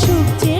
সুখ